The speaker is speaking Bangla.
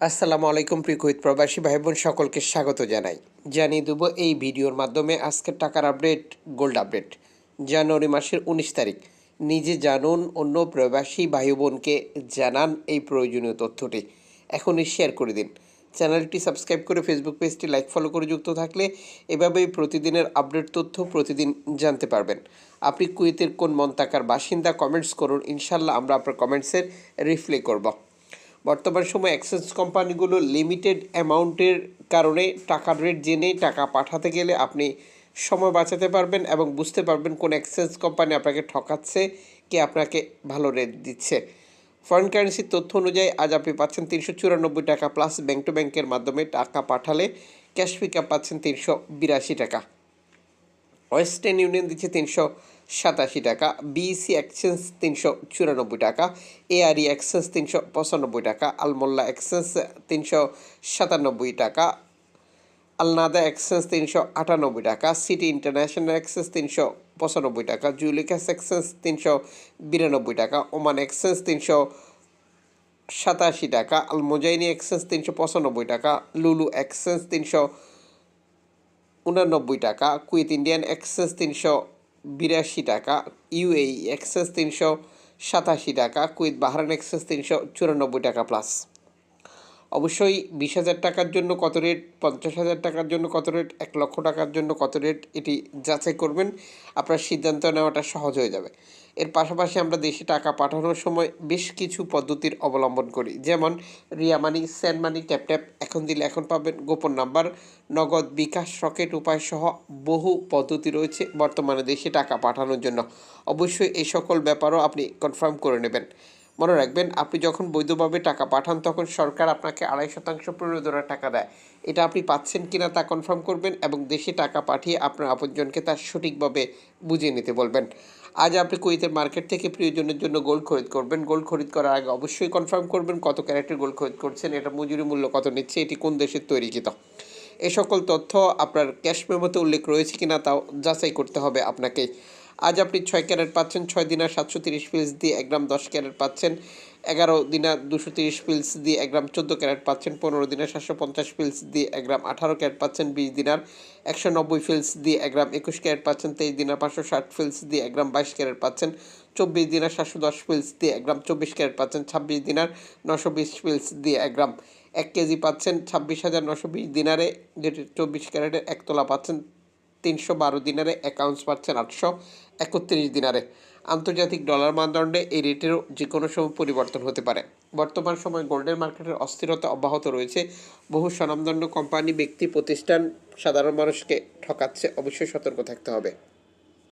আসসালামু আলাইকুম, প্রিয় কুইত প্রবাসী ভাই বোন সকলকে স্বাগত জানাই। জানিয়ে দেবো এই ভিডিওর মাধ্যমে আজকের টাকার আপডেট, গোল্ড আপডেট। জানুয়ারি মাসের উনিশ তারিখ। নিজে জানুন, অন্য প্রবাসী ভাই বোনকে জানান এই প্রয়োজনীয় তথ্যটি। এখনই শেয়ার করে দিন। চ্যানেলটি সাবস্ক্রাইব করে ফেসবুক পেজটি লাইক ফলো করে যুক্ত থাকলে এভাবেই প্রতিদিনের আপডেট তথ্য প্রতিদিন জানতে পারবেন। আপনি কুয়েতের কোন মন্তাকার বাসিন্দা কমেন্টস করুন। ইনশাল্লাহ আমরা আপনার কমেন্টসের রিপ্লে করব। বর্তমান সময়ে অ্যাক্সেস কোম্পানিগুলো লিমিটেড অ্যামাউন্টের কারণে টাকার রেট জেনে টাকা পাঠাতে গেলে আপনি সময় বাঁচাতে পারবেন এবং বুঝতে পারবেন কোন এক্সচেঞ্জ কোম্পানি আপনাকে ঠকাচ্ছে, কে আপনাকে ভালো রেট দিচ্ছে। ফরেন কারেন্সির তথ্য অনুযায়ী আজ আপনি পাচ্ছেন তিনশো চুরানব্বই টাকা প্লাস ব্যাংক টু ব্যাংকের মাধ্যমে টাকা পাঠালে ক্যাশ পিক আপ পাচ্ছেন তিনশো বিরাশি টাকা। ওয়েস্টার্ন ইউনিয়ন দিচ্ছে তিনশো সাতাশি টাকা বিইসি এক্সচেঞ্জ তিনশো চুরানব্বই টাকা এআরই এক্সচেঞ্জ তিনশো পঁচানব্বই টাকা, আলমোল্লা এক্সচেঞ্জ তিনশো সাতানব্বই টাকা, আলনাদা এক্সচেঞ্জ তিনশো আটানব্বই টাকা সিটি ইন্টারন্যাশনাল এক্সচেঞ্জ তিনশো পঁচানব্বই টাকা জুলিকাস এক্সচেঞ্জ তিনশো বিরানব্বই টাকা ওমান এক্সচেঞ্জ তিনশো সাতাশি টাকা আলমোজাইনি এক্সচেঞ্জ তিনশো পঁচানব্বই টাকা লুলু এক্সচেঞ্জ তিনশো উনানব্বই টাকা কুইত ইন্ডিয়ান এক্সচেঞ্জ তিনশো বিরাশি টাকা, ইউএই এক্সচেঞ্জ তিনশো সাতাশি টাকা কুইত বাহারান এক্সচেঞ্জ তিনশো চুরানব্বই টাকা প্লাস অবশ্যই বিশ হাজার টাকার জন্য কত রেট পঞ্চাশ হাজার টাকার জন্য কত রেট এক লক্ষ টাকার জন্য কত রেট এটি যাচাই করবেন। আপনার সিদ্ধান্ত নেওয়াটা সহজ হয়ে যাবে। এর পাশাপাশি আমরা দেশে টাকা পাঠানোর সময় বেশ কিছু পদ্ধতির অবলম্বন করি। যেমন রিয়া মানি, স্যান্ড মানি, ট্যাপ ট্যাপ, এখন দিলে এখন পাবেন গোপন নাম্বার, নগদ বিকাশ, রকেট, উপায় সহ বহু পদ্ধতি রয়েছে বর্তমানে দেশে টাকা পাঠানোর জন্য। অবশ্যই এই সকল ব্যাপারও আপনি কনফার্ম করে নেবেন। মনে রাখবেন, আপনি যখন বৈধভাবে টাকা পাঠান, তখন সরকার আপনাকে আড়াই শতাংশ প্রণোদনার টাকা দেয়। এটা আপনি পাচ্ছেন কিনা তা কনফার্ম করবেন এবং দেশে টাকা পাঠিয়ে আপনার আপনজনকে তা সঠিকভাবে বুঝিয়ে নিতে বলবেন। আজ আপনি কুয়েতের মার্কেট থেকে প্রিয়জনের জন্য গোল্ড খরিদ করবেন। গোল্ড খরিদ করার আগে অবশ্যই কনফার্ম করবেন কত ক্যারেক্টের গোল্ড খরিদ করছেন, এটা মজুরি মূল্য কত নিচ্ছে, এটি কোন দেশের তৈরি তৈরিকৃত। এ সকল তথ্য আপনার ক্যাশ মেমোতে উল্লেখ রয়েছে কিনা তাও যাচাই করতে হবে আপনাকে। আজ আপনি ছয় ক্যারেট পাচ্ছেন, ছয় দিনার সাতশো তিরিশ পিলস দিয়ে এক গ্রাম দশ ক্যারেট পাচ্ছেন, এগারো দিনার দুশো তিরিশ পিলস দিয়ে এক গ্রাম চোদ্দ ক্যারেট পাচ্ছেন, পনেরো দিনার সাতশো পঞ্চাশ পিলস দিয়ে এক গ্রাম আঠারো ক্যারেট পাচ্ছেন, বিশ দিনার একশো নব্বই ফিলস দিয়ে এক গ্রাম একুশ ক্যারেট পাচ্ছেন, তেইশ দিনার পাঁচশো ষাট ফিলস দিয়ে এক গ্রাম বাইশ ক্যারেট পাচ্ছেন, চব্বিশ দিনার সাতশো দশ পিলস দিয়ে এক গ্রাম চব্বিশ ক্যারেট পাচ্ছেন, ছাব্বিশ দিনার নশো বিশ পিলস দিয়ে এক গ্রাম এক কেজি পাচ্ছেন, ছাব্বিশ হাজার নশো বিশ দিনারে যেটি চব্বিশ ক্যারেটের এক তোলা পাচ্ছেন তিনশো বারো দিনারে অ্যাকাউন্টস পাচ্ছেন আটশো একত্রিশ দিনারে। আন্তর্জাতিক ডলার মানদণ্ডে এই রেটেরও যে কোনো সময় পরিবর্তন হতে পারে। বর্তমান সময় গোল্ডের মার্কেটের অস্থিরতা অব্যাহত রয়েছে। বহু স্বনামদণ্ড কোম্পানি ব্যক্তি, প্রতিষ্ঠান, সাধারণ মানুষকে ঠকাচ্ছে। অবশ্যই সতর্ক থাকতে হবে।